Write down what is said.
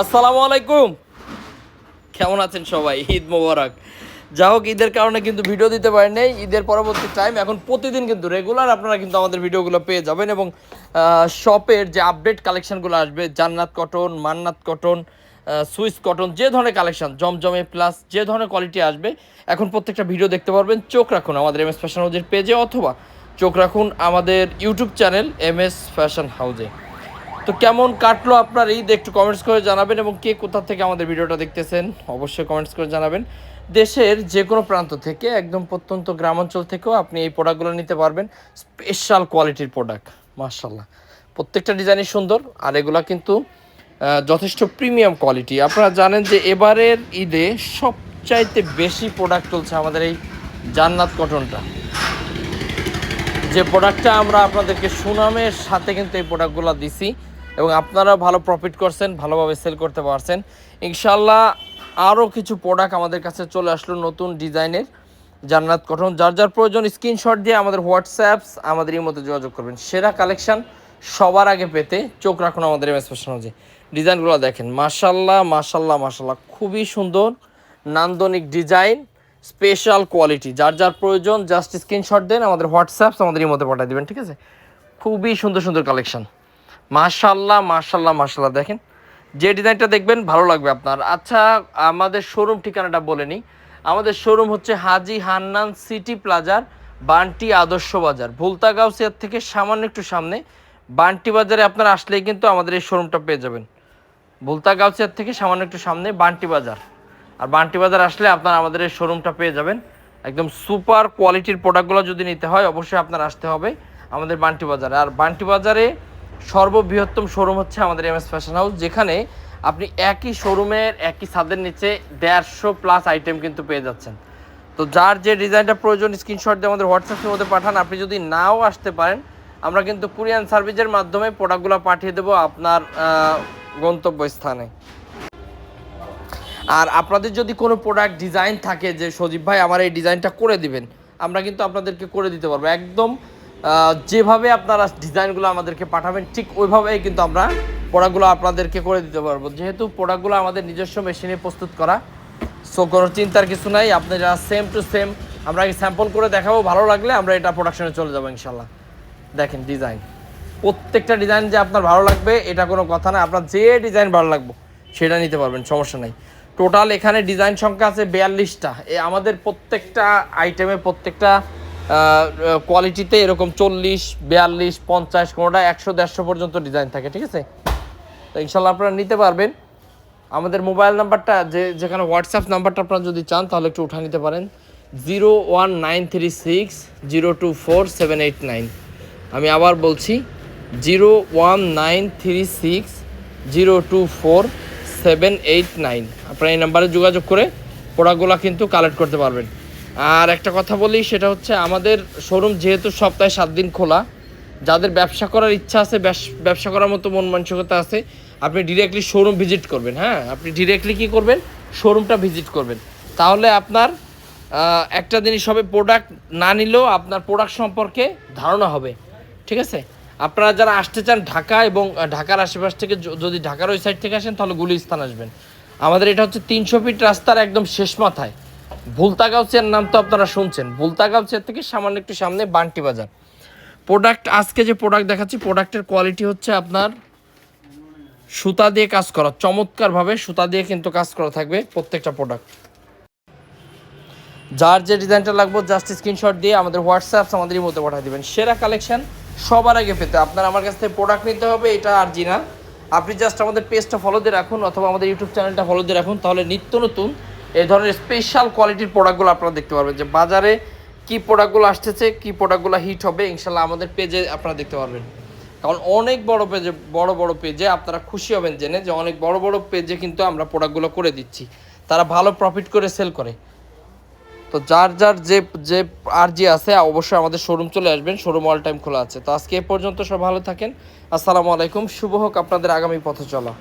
আসসালামু আলাইকুম। কেমন আছেন সবাই? ঈদ মোবারক। যা হোক, ঈদের কারণে কিন্তু ভিডিও দিতে পারি নাই ঈদের পরবর্তী টাইম এখন প্রতিদিন কিন্তু রেগুলার আপনারা কিন্তু আমাদের ভিডিওগুলো পেয়ে যাবেন এবং শপের যে আপডেট কালেকশনগুলো আসবে, Jannat cotton Mannat cotton Swiss cotton যে ধরনের কালেকশন জমজমে প্লাস যে ধরনের কোয়ালিটি আসবে, এখন প্রত্যেকটা ভিডিও দেখতে পারবেন। চোখ রাখুন আমাদের এম এস ফ্যাশন হাউজের পেজে অথবা চোখ রাখুন আমাদের YouTube channel M S fashion হাউজে তো কেমন কাটলো আপনার ঈদ? একটু কমেন্টস করে জানাবেন এবং কে কোথা থেকে আমাদের ভিডিওটা দেখতেছেন অবশ্যই কমেন্টস করে জানাবেন। দেশের যে কোনো প্রান্ত থেকে, একদম প্রত্যন্ত গ্রামাঞ্চল থেকেও আপনি এই প্রোডাক্টগুলো নিতে পারবেন। স্পেশাল কোয়ালিটির প্রোডাক্ট মার্শাল্লাহ প্রত্যেকটা ডিজাইনই সুন্দর, আর এগুলা কিন্তু যথেষ্ট প্রিমিয়াম কোয়ালিটি আপনারা জানেন যে এবারের ঈদে সবচাইতে বেশি প্রোডাক্ট চলছে আমাদের এই জান্নাত কটনটা যে প্রোডাক্টটা আমরা আপনাদেরকে সুনামের সাথে কিন্তু এই প্রোডাক্টগুলো দিছি এবং আপনারা ভালো প্রফিট করছেন, ভালোভাবে সেল করতে পারছেন। ইনশাল্লাহ আরও কিছু প্রোডাক্ট আমাদের কাছে চলে আসলো নতুন ডিজাইনের জান্নাত কটন যার যার প্রয়োজন স্ক্রিনশট দিয়ে আমাদের হোয়াটসঅ্যাপস আমাদের এই মতো যোগাযোগ করবেন। সেরা কালেকশান সবার আগে পেতে চোখ রাখুন আমাদের এম এস ফ্যাশন ডিজাইনগুলো দেখেন মাশাল্লাহ মাশাল্লাহ মাশাল্লাহ খুবই সুন্দর নান্দনিক ডিজাইন স্পেশাল কোয়ালিটি যার যার প্রয়োজন জাস্ট স্ক্রিনশট দেন, আমাদের হোয়াটসঅ্যাপস আমাদের এই মধ্যে পাঠিয়ে দেবেন, ঠিক আছে? খুবই সুন্দর সুন্দর কালেকশন মাশাল্লাহ মাশাল্লাহ মাশাল্লাহ দেখেন, যে ডিজাইনটা দেখবেন ভালো লাগবে আপনার। আচ্ছা আমাদের শোরুম ঠিকানাটা বলে নিই। আমাদের শোরুম হচ্ছে হাজি হান্নান সিটি প্লাজার বান্টি আদর্শ বাজার। ভুলতা গাউসিয়ার থেকে সামান্য একটু সামনে। বান্টি বাজারে আপনারা আসলেই কিন্তু আমাদের এই শোরুমটা পেয়ে যাবেন। ভুলতা গাউসিয়ার থেকে সামান্য একটু সামনে বান্টি বাজার। আর বান্টি বাজার আসলে আপনারা আমাদের এই শোরুমটা পেয়ে যাবেন। একদম সুপার কোয়ালিটির প্রোডাক্টগুলো যদি নিতে হয়, অবশ্যই আপনার আসতে হবে আমাদের বান্টি বাজারে। আর বান্টি বাজারে সর্ববৃহত্তম শোরুম হচ্ছে আমাদের এম এস ফ্যাশন হাউস যেখানে আপনি একই শোরুমের একই ছাদের নিচে দেড়শো প্লাস আইটেম কিন্তু পেয়ে যাচ্ছেন। তো যার যে ডিজাইনটা প্রয়োজন স্ক্রিনশট দিয়ে আমাদের হোয়াটসঅ্যাপের মধ্যে পাঠান। আপনি যদি নাও আসতে পারেন, আমরা কিন্তু কুরিয়ান সার্ভিসের মাধ্যমে প্রোডাক্টগুলো পাঠিয়ে দেবো আপনার গন্তব্যস্থানে। আর আপনাদের যদি কোনো প্রোডাক্ট ডিজাইন থাকে যে সজীব ভাই আমার এই ডিজাইনটা করে দিবেন, আমরা কিন্তু আপনাদেরকে করে দিতে পারব। একদম যেভাবে আপনারা ডিজাইনগুলো আমাদেরকে পাঠাবেন, ঠিক ওইভাবেই কিন্তু আমরা প্রোডাক্টগুলো আপনাদেরকে করে দিতে পারব। যেহেতু প্রোডাক্টগুলো আমাদের নিজস্ব মেশিনে প্রস্তুত করা সো কোনো চিন্তার কিছু নাই, আপনারা সেম টু সেম আমরা স্যাম্পল করে দেখাবো, ভালো লাগলে আমরা এটা প্রোডাকশনে চলে যাব ইনশাল্লাহ। দেখেন ডিজাইন প্রত্যেকটা ডিজাইন যে আপনার ভালো লাগবে, এটা কোনো কথা না, আপনার যে ডিজাইন ভালো লাগবে, সেটা নিতে পারবেন, সমস্যা নাই। টোটাল এখানে ডিজাইন সংখ্যা আছে বিয়াল্লিশটা। এ আমাদের প্রত্যেকটা আইটেমে প্রত্যেকটা কোয়ালিটিতে এরকম চল্লিশ, বিয়াল্লিশ, পঞ্চাশ কোনোটা একশো, দেড়শো পর্যন্ত ডিজাইন থাকে, ঠিক আছে? তো ইনশাল্লাহ আপনারা নিতে পারবেন। আমাদের মোবাইল নাম্বারটা যে, যেখানে হোয়াটসঅ্যাপ নাম্বারটা আপনারা যদি চান, তাহলে একটু উঠা নিতে পারেন। Zero one nine three six zero two four seven eight nine আমি আবার বলছি zero one nine three six zero two four seven eight nine আপনারা এই নাম্বারে যোগাযোগ করে প্রোডাক্টগুলো কিন্তু কালেক্ট করতে পারবেন। আর একটা কথা বলি, সেটা হচ্ছে আমাদের শোরুম যেহেতু সপ্তাহে সাত দিন খোলা, যাদের ব্যবসা করার ইচ্ছা আছে ব্যবস- করার মতো মন মানসিকতা আছে, আপনি ডিরেক্টলি শোরুম ভিজিট করবেন হ্যাঁ? আপনি ডিরেক্টলি কি করবেন? শোরুমটা ভিজিট করবেন। তাহলে আপনার একটা জিনিস হবে প্রোডাক্ট না নিলেও আপনার প্রোডাক্ট সম্পর্কে ধারণা হবে, ঠিক আছে? আপনারা যারা আসতে চান ঢাকা এবং ঢাকার আশেপাশ থেকে যদি ঢাকার ওই সাইড থেকে আসেন, তাহলে গুলিস্তান আসবেন। আমাদের এটা হচ্ছে তিনশো ফিট রাস্তার একদম শেষ মাথায়। ভুলতাগাউচিয়ার নাম তো আপনারা শুনছেন। ভুলতাগাউচিয়ার থেকে সামান্য একটু সামনে বান্টি বাজার। প্রোডাক্ট আজকে যে প্রোডাক্ট দেখাচ্ছি প্রোডাক্টের কোয়ালিটি হচ্ছে আপনার সুতা দিয়ে কাজ করা, চমৎকারভাবে সুতা দিয়ে কিন্তু কাজ করা থাকবে প্রত্যেকটা প্রোডাক্ট যার যে ডিজাইনটা লাগবে জাস্ট স্ক্রিনশট দিয়ে আমাদের হোয়াটসঅ্যাপ আমাদের মধ্যে পাঠিয়ে দেবেন। সেরা কালেকশন সবার আগে পেতে। আপনার আমার কাছ থেকে প্রোডাক্ট নিতে হবে, এটা আর জি না আপনি জাস্ট আমাদের পেজটা ফলো দিয়ে রাখুন, অথবা আমাদের ইউটিউব চ্যানেলটা ফলো দিয়ে রাখুন, তাহলে নিত্য নতুন এই ধরনের স্পেশাল কোয়ালিটির প্রোডাক্টগুলো আপনারা দেখতে পারবেন যে বাজারে কি প্রোডাক্টগুলো আসতেছে, কি প্রোডাক্টগুলো হিট হবে ইনশাল্লাহ আমাদের পেজে আপনারা দেখতে পারবেন। কারণ অনেক বড় পেজে বড় বড় পেজে আপনারা খুশি হবেন জেনে যে অনেক বড় বড় পেজে কিন্তু আমরা প্রোডাক্টগুলো করে দিচ্ছি। তারা ভালো প্রফিট করে সেল করে। তো যার যার যে যে আর যে আছে, অবশ্যই আমাদের শোরুম চলে আসবেন শোরুম অল টাইম খোলা আছে। তো আজকে এ পর্যন্ত সব ভালো থাকেন। আসসালামু আলাইকুম, শুভ হোক আপনাদের আগামী পথে চলা